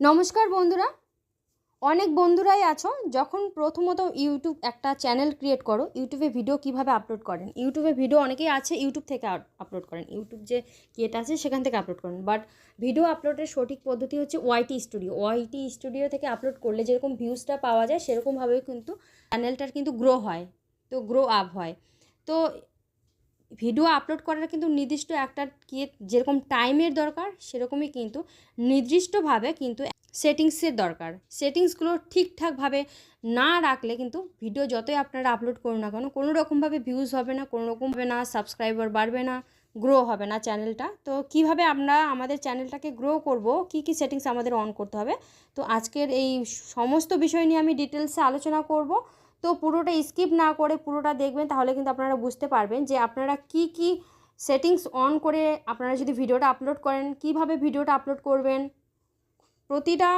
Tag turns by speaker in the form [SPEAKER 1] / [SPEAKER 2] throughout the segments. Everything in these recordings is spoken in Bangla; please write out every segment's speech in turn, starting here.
[SPEAKER 1] নমস্কার বন্ধুরা। অনেক বন্ধুরাই আছো, যখন প্রথমত ইউটিউব একটা চ্যানেল ক্রিয়েট করো, ইউটিউবে ভিডিও কীভাবে আপলোড করেন? ইউটিউবে ভিডিও অনেকেই আছে, ইউটিউব থেকে আপলোড করেন। ইউটিউব যে কিয়েটা আছে, সেখান থেকে আপলোড করেন। বাট ভিডিও আপলোডের সঠিক পদ্ধতি হচ্ছে ওয়াইটি স্টুডিও ওয়াইটি স্টুডিও থেকে আপলোড করলে যেরকম ভিউজটা পাওয়া যায়, সেরকমভাবেই কিন্তু চ্যানেলটার কিন্তু গ্রো হয়। তো গ্রো আপ হয়। তো ভিডিও আপলোড করার কিন্তু নির্দিষ্ট একটা কি, যেরকম টাইমের দরকার, সেরকমই কিন্তু নির্দিষ্টভাবে কিন্তু সেটিংসের দরকার। সেটিংসগুলো ঠিকঠাকভাবে না রাখলে কিন্তু ভিডিও যতই আপনারা আপলোড করুন না কেন, কোনো রকমভাবে ভিউজ হবে না, কোনো রকম হবে না সাবস্ক্রাইবার বাড়বে না গ্রো হবে না চ্যানেলটা তো কীভাবে আমরা আমাদের চ্যানেলটাকে গ্রো করব, কি কি সেটিংস আমাদের অন করতে হবে? তো আজকের এই সমস্ত বিষয় নিয়ে আমি ডিটেলসে আলোচনা করব। তো পুরোটা স্কিপ না করে পুরোটা দেখবেন, তাহলে কিন্তু আপনারা বুঝতে পারবেন যে আপনারা কি কি সেটিংস অন করে আপনারা যদি ভিডিওটা আপলোড করেন, কীভাবে ভিডিওটা আপলোড করবেন? প্রতিটা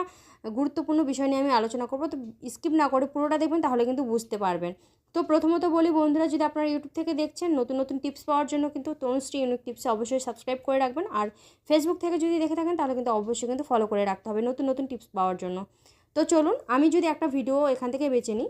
[SPEAKER 1] গুরুত্বপূর্ণ বিষয় নিয়ে আমি আলোচনা করব, তো স্কিপ না করে পুরোটা দেখবেন, তাহলে কিন্তু বুঝতে পারবেন। তো প্রথমত বলি বন্ধুরা, যদি আপনারা ইউটিউব থেকে দেখছেন, নতুন নতুন টিপস পাওয়ার জন্য কিন্তু তনুশ্রী ইউনিক টিপসে অবশ্যই সাবস্ক্রাইব করে রাখবেন। আর ফেসবুক থেকে যদি দেখে থাকেন, তাহলে কিন্তু অবশ্যই কিন্তু ফলো করে রাখতে হবে নতুন নতুন টিপস পাওয়ার জন্য। তো চলুন, আমি যদি একটা ভিডিও এখান থেকে বেছে নিই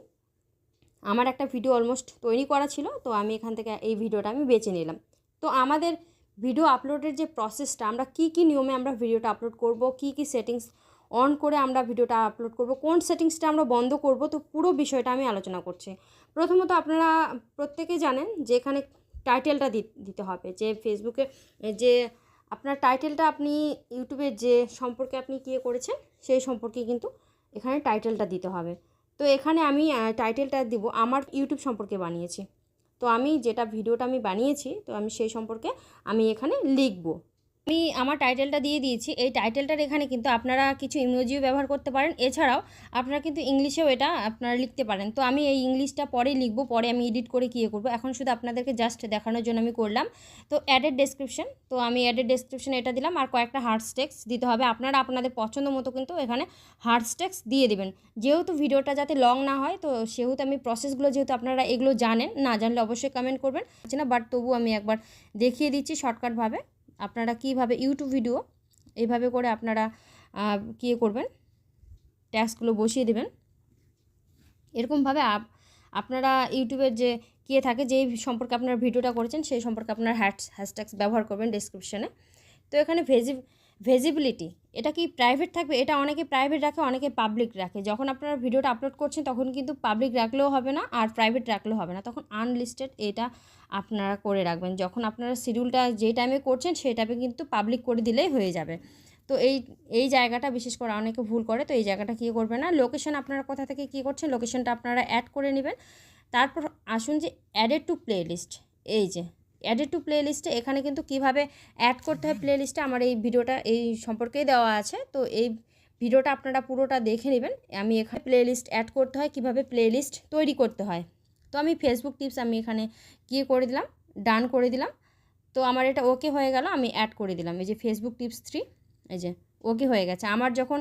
[SPEAKER 1] আমার একটা ভিডিও অলমোস্ট তৈরি করা ছিল, তো আমি এখান থেকে এই ভিডিওটা আমি বেছে নিলাম। তো আমাদের ভিডিও আপলোডের যে প্রসেসটা আমরা কি কি নিয়মে আমরা ভিডিওটা আপলোড করব, কি কি সেটিংস অন করে আমরা ভিডিওটা আপলোড করব, কোন সেটিংসটা আমরা বন্ধ করব, তো পুরো বিষয়টা আমি আলোচনা করছি। প্রথমত আপনারা প্রত্যেকে জানেন যে এখানে টাইটেলটা দিতে হবে, যে ফেসবুকে যে আপনার টাইটেলটা আপনি ইউটিউবের যে সম্পর্কে আপনি কী করেছেন, সেই সম্পর্কে কিন্তু এখানে টাইটেলটা দিতে হবে। তো এখানে আমি টাইটেলটা দিব, আমার ইউটিউব সম্পর্কে বানিয়েছি। তো আমি যেটা, ভিডিওটা আমি বানিয়েছি, তো আমি সেই সম্পর্কে আমি এখানে লিখব। আমি আমার টাইটেলটা দিয়ে দিয়েছি। এই টাইটেলটার এখানে কিন্তু আপনারা কিছু ইমোজিও ব্যবহার করতে পারেন। এছাড়াও আপনারা কিন্তু ইংলিশেও এটা আপনারা লিখতে পারেন। তো আমি এই ইংলিশটা পরে লিখব, পরে আমি এডিট করে কী করব। এখন শুধু আপনাদেরকে জাস্ট দেখানোর জন্য আমি করলাম। তো অ্যাডেড ডেসক্রিপশন তো আমি অ্যাডেড ডেসক্রিপশন এটা দিলাম আর কয়েকটা হার্ড স্টেক্স দিতে হবে। আপনারা আপনাদের পছন্দ মতো কিন্তু এখানে হার্ড স্টেক্স দিয়ে দেবেন। যেহেতু ভিডিওটা যাতে লং না হয়, তো সেহেতু আমি প্রসেসগুলো যেহেতু আপনারা এগুলো জানেন, না জানলে অবশ্যই কমেন্ট করবেন। না বাট তবু আমি একবার দেখিয়ে দিচ্ছি শর্টকাটভাবে আপনারা কীভাবে ইউটিউব ভিডিও এইভাবে করে আপনারা কী করবেন? ট্যাক্সগুলো বসিয়ে দেবেন। এরকমভাবে আপনারা ইউটিউবের যে কে থাকে, যেই সম্পর্কে আপনারা ভিডিওটা করেছেন, সেই সম্পর্কে আপনার হ্যাশ, হ্যাশট্যাগস ব্যবহার করবেন ডিসক্রিপশানে তো এখানে ভেজি ভেজিবিলিটি এটা কি প্রাইভেট থাকবে? এটা অনেকে প্রাইভেট রাখে, অনেকে পাবলিক রাখে। যখন আপনারা ভিডিওটা আপলোড করছেন, তখন কিন্তু পাবলিক রাখলেও হবে না, আর প্রাইভেট রাখলেও হবে না। তখন আনলিস্টেড এটা আপনারা করে রাখবেন। যখন আপনারা শিডিউলটা যে টাইমে করছেন, সেই টাইমে কিন্তু পাবলিক করে দিলেই হয়ে যাবে। তো এই এই জায়গাটা বিশেষ করে অনেকে ভুল করে, তো এই জায়গাটা কী করবে না? লোকেশন আপনারা কোথা থেকে কী করছেন লোকেশনটা আপনারা অ্যাড করে নেবেন। তারপর আসুন যে অ্যাডেড টু প্লে লিস্ট এই যে অ্যাডেড টু প্লে লিস্টে এখানে কিন্তু কীভাবে অ্যাড করতে হয় প্লে লিস্টে আমার এই ভিডিওটা, এই সম্পর্কেই দেওয়া আছে। তো এই ভিডিওটা আপনারা পুরোটা দেখে নেবেন। আমি এখানে প্লে লিস্ট অ্যাড করতে হয়, কীভাবে প্লে লিস্ট তৈরি করতে হয়। তো আমি ফেসবুক টিপস আমি এখানে গিয়ে করে দিলাম ডান করে দিলাম। তো আমার এটা ওকে হয়ে গেল, আমি অ্যাড করে দিলাম। এই যে ফেসবুক টিপস থ্রি এই যে ওকে হয়ে গেছে। আমার যখন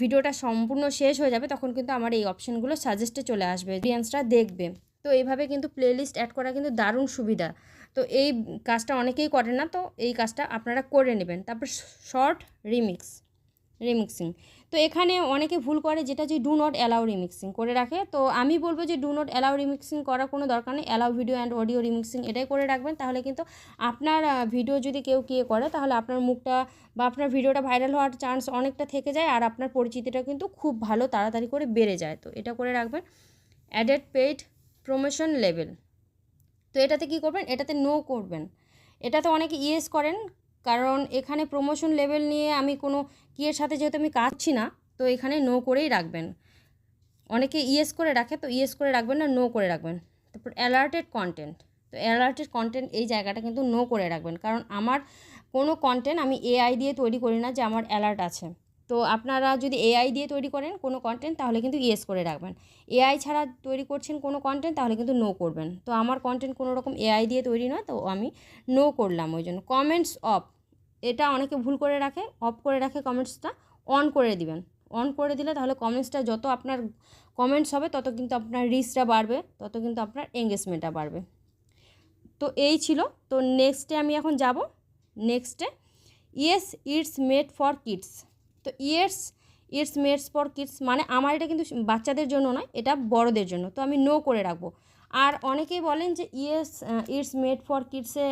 [SPEAKER 1] ভিডিওটা সম্পূর্ণ শেষ হয়ে যাবে, তখন কিন্তু আমার এই অপশানগুলো সাজেস্টে চলে আসবে। অডিয়েন্সরা দেখবে। তো এইভাবে কিন্তু প্লেলিস্ট অ্যাড করা কিন্তু দারুণ সুবিধা। তো এই কাজটা অনেকেই করে না, তো এই কাজটা আপনারা করে নেবেন। তারপর শর্ট রিমিক্স রিমিক্সিং তো এখানে অনেকে ভুল করে যেটা যে ডু নট অ্যালাউ রিমিক্সিং করে রাখে। তো আমি বলব যে ডু নট অ্যালাউ রিমিক্সিং করার কোনো দরকার নেই। Allow video and audio remixing এটাই করে রাখবেন। তাহলে কিন্তু আপনার ভিডিও যদি কেউ কে করে, তাহলে আপনার মুখটা বা আপনার ভিডিওটা ভাইরাল হওয়ার চান্স অনেকটা থেকে যায় আর আপনার পরিচিতিটা কিন্তু খুব ভালো তাড়াতাড়ি করে বেড়ে যায়। তো এটা করে রাখবেন। অ্যাডেড পেইড প্রমোশন লেভেল তো এটাতে কি করবেন? এটাতে নো করবেন। এটাতে অনেকে ইয়েস করেন, কারণ এখানে প্রমোশন লেভেল নিয়ে আমি কোনো কিয়ের সাথে যেহেতু আমি কাজছি না, তো এখানে নো করেই রাখবেন। অনেকে ইয়েস করে রাখে, তো ইয়েস করে রাখবেন না নো করে রাখবেন। তারপর অ্যালার্টেড কন্টেন্ট তো অ্যালার্টেড কন্টেন্ট এই জায়গাটা কিন্তু নো করে রাখবেন। কারণ আমার কোনো কন্টেন্ট আমি এআই দিয়ে তৈরি করি না যে আমার অ্যালার্ট আছে। তো আপনারা যদি এআই দিয়ে তৈরি করেন কোনো কন্টেন্ট তাহলে কিন্তু ইয়েস করে রাখবেন। এআই ছাড়া তৈরি করছেন কোনো কন্টেন্ট তাহলে কিন্তু নো করবেন। তো আমার কন্টেন্ট কোনো রকম এআই দিয়ে তৈরি নয়, তো আমি নো করলাম ওই জন্য। কমেন্টস অফ এটা অনেকে ভুল করে রাখে অফ করে রাখে কমেন্টসটা অন করে দিবেন। অন করে দিলে তাহলে কমেন্টসটা যত আপনার কমেন্টস হবে, তত কিন্তু আপনার রিচটা বাড়বে, তত কিন্তু আপনার এঙ্গেজমেন্টটা বাড়বে। তো এই ছিল। তো নেক্সটে আমি এখন যাব। নেক্সটে yes it's made for kids তো yes it's mades for kids মানে আমার এটা কিন্তু বাচ্চাদের জন্য নয়, এটা বড়দের জন্য। তো আমি নো করে রাখব। আর অনেকেই বলেন যে ইয়েস ইটস মেড ফর কিডসে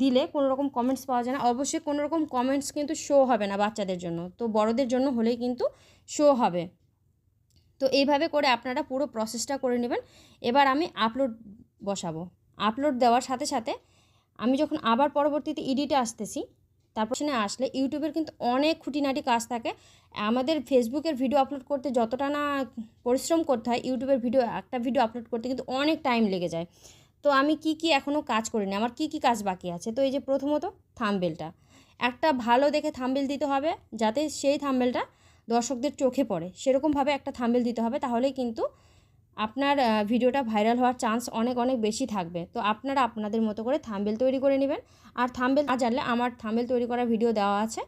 [SPEAKER 1] দিলে কোনো রকম কমেন্টস পাওয়া যায় না। অবশ্যই কোনো রকম কমেন্টস কিন্তু শো হবে না বাচ্চাদের জন্য। তো বড়দের জন্য হলেই কিন্তু শো হবে। তো এইভাবে করে আপনারা পুরো প্রসেসটা করে নেবেন। এবার আমি আপলোড বসাবো। আপলোড দেওয়ার সাথে সাথে আমি যখন আবার পরবর্তীতে এডিটে আসতেছি তারপর সেখানে আসলে ইউটিউবের কিন্তু অনেক খুঁটিনাটি কাজ থাকে। আমাদের ফেসবুকের ভিডিও আপলোড করতে যতটা না পরিশ্রম করতে হয়, ইউটিউবের ভিডিও একটা ভিডিও আপলোড করতে কিন্তু অনেক টাইম লেগে যায়। তো আমি কি কি এখনও কাজ করিনি, আমার কি কি কাজ বাকি আছে? তো এই যে প্রথমত থাম্বেলটা একটা ভালো দেখে থাম্বেল দিতে হবে, যাতে সেই থাম্বেলটা দর্শকদের চোখে পড়ে। সেরকমভাবে একটা থাম্বেল দিতে হবে, তাহলেই কিন্তু আপনার ভিডিওটা ভাইরাল হওয়ার চান্স অনেক অনেক বেশি থাকবে। তো আপনারা আপনাদের মতো করে থাম্বেল তৈরি করে নেবেন। আর থাম্বেল না জানলে আমার থাম্বেল তৈরি করার ভিডিও দেওয়া আছে।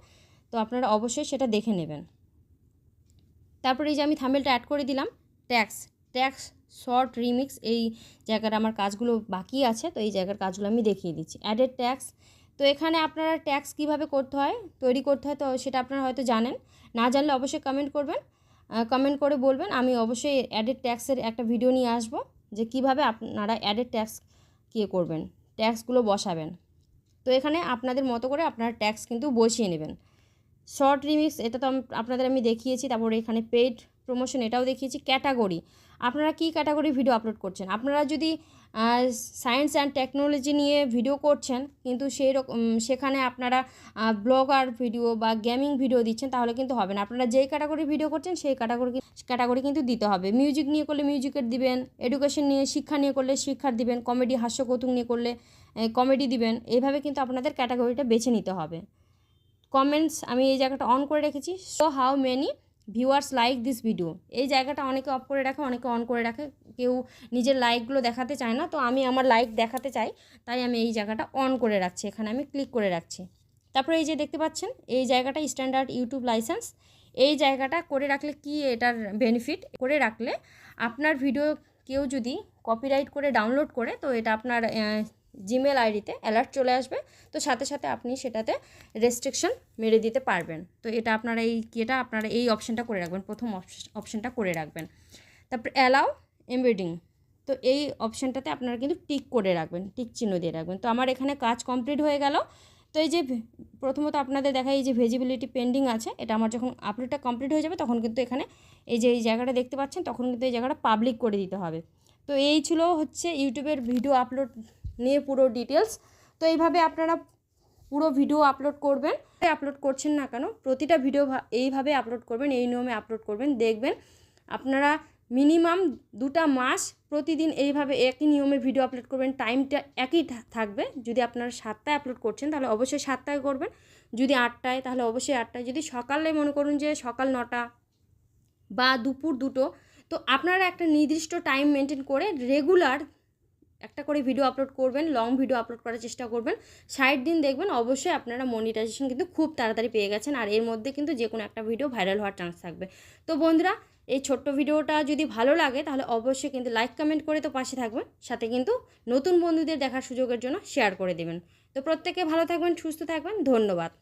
[SPEAKER 1] তো আপনারা অবশ্যই সেটা দেখে নেবেন। তারপরে এই যে আমি থাম্বেলটা অ্যাড করে দিলাম। ট্যাক্স ট্যাক্স শর্ট রিমিক্স এই জায়গার আমার কাজগুলো বাকি আছে। তো এই জায়গার কাজগুলো আমি দেখিয়ে দিচ্ছি। অ্যাডেড ট্যাক্স তো এখানে আপনারা ট্যাক্স কীভাবে করতে হয়, তৈরি করতে হয়, তো সেটা আপনারা হয়তো জানেন। না জানলে অবশ্যই কমেন্ট করবেন। কমেন্ট করে বলবেন। আমি অবশ্যই অ্যাডেড ট্যাক্সের একটা ভিডিও নিয়ে আসব যে কীভাবে আপনারা অ্যাডেড ট্যাক্স কী করবেন ট্যাক্সগুলো বসাবেন। তো এখানে আপনাদের মতো করে আপনারা ট্যাক্স কিন্তু বসিয়ে নেবেন। শর্ট রিমিক্স এটা তো আপনাদের আমি দেখিয়েছি, তারপরে এখানে পেইড প্রমোশন এটাও দেখিয়েছি ক্যাটাগরি আপনারা কী ক্যাটাগরি ভিডিও আপলোড করছেন? আপনারা যদি সায়েন্স অ্যান্ড টেকনোলজি নিয়ে ভিডিও করছেন, কিন্তু সেই রকম সেখানে আপনারা ব্লগার ভিডিও বা গেমিং ভিডিও দিচ্ছেন, তাহলে কিন্তু হবে না। আপনারা যেই ক্যাটাগরি ভিডিও করছেন, সেই ক্যাটাগরি ক্যাটাগরি কিন্তু দিতে হবে। মিউজিক নিয়ে করলে মিউজিকের দিবেন, এডুকেশন নিয়ে, শিক্ষা নিয়ে করলে শিক্ষার দিবেন, কমেডি হাস্যকৌতুক নিয়ে করলে কমেডি দিবেন, এইভাবে কিন্তু আপনাদের ক্যাটাগরিটা বেছে নিতে হবে। কমেন্টস আমি এই জায়গাটা অন করে রেখেছি। So how many viewers like this video এই জায়গাটা অনেকে অফ করে রাখে, অনেকে অন করে রাখে। কেউ নিজের লাইকগুলো দেখাতে চায় না, তো আমি আমার লাইক দেখাতে চাই, তাই আমি এই জায়গাটা অন করে রাখছি। এখানে আমি ক্লিক করে রাখছি। তারপরে এই যে দেখতে পাচ্ছেন, এই জায়গাটা স্ট্যান্ডার্ড ইউটিউব লাইসেন্স এই জায়গাটা করে রাখলে কি এটার বেনিফিট করে রাখলে আপনার ভিডিও কেউ যদি কপিরাইট করে ডাউনলোড করে, তো এটা আপনার জিমেল আইডিতে অ্যালার্ট চলে আসবে। তো সাথে সাথে আপনি সেটাতে রেস্ট্রিকশন মেরে দিতে পারবেন। তো এটা আপনারা এই এটা আপনারা এই অপশানটা করে রাখবেন। প্রথম অপশানটা করে রাখবেন। তারপর অ্যালাউ এমবেডিং তো এই অপশানটাতে আপনারা কিন্তু টিক করে রাখবেন টিক চিহ্ন দিয়ে রাখবেন। তো আমার এখানে কাজ কমপ্লিট হয়ে গেল। তো এই যে প্রথমত আপনাদের দেখা এই যে ভেজিবিলিটি পেন্ডিং আছে, এটা আমার যখন আপলোডটা কমপ্লিট হয়ে যাবে, তখন কিন্তু এখানে এই যে এই জায়গাটা দেখতে পাচ্ছেন, তখন কিন্তু এই জায়গাটা পাবলিক করে দিতে হবে। তো এই ছিল হচ্ছে ইউটিউবের ভিডিও আপলোড নিয়ে পুরো ডিটেলস তো এইভাবে আপনারা পুরো ভিডিও আপলোড করবেন। আপলোড করছেন না কেন, প্রতিটা ভিডিও এইভাবে আপলোড করবেন, এই নিয়মে আপলোড করবেন। দেখবেন আপনারা মিনিমাম দুটা মাস প্রতিদিন এইভাবে একই নিয়মে ভিডিও আপলোড করবেন। টাইমটা একই থাকবে। যদি আপনারা সাতটায় আপলোড করছেন, তাহলে অবশ্যই সাতটায় করবেন। যদি আটটায়, তাহলে অবশ্যই আটটায়। যদি সকালে মনে করুন যে সকাল নটা বা দুপুর দুটো, তো আপনারা একটা নির্দিষ্ট টাইম মেনটেন করে রেগুলার একটা করে ভিডিও আপলোড করবেন লং ভিডিও আপলোড করার চেষ্টা করবেন। ষাট দিন দেখবেন, অবশ্যই আপনারা মনিটাইজেশন কিন্তু খুব তাড়াতাড়ি পেয়ে গেছেন আর এর মধ্যে কিন্তু যে কোনো একটা ভিডিও ভাইরাল হওয়ার চান্স থাকবে। তো বন্ধুরা, এই ছোট্ট ভিডিওটা যদি ভালো লাগে, তাহলে অবশ্যই কিন্তু লাইক কমেন্ট করে তো পাশে থাকবেন, সাথে কিন্তু নতুন বন্ধুদের দেখার সুযোগের জন্য শেয়ার করে দেবেন। তো প্রত্যেকে ভালো থাকবেন, সুস্থ থাকবেন, ধন্যবাদ।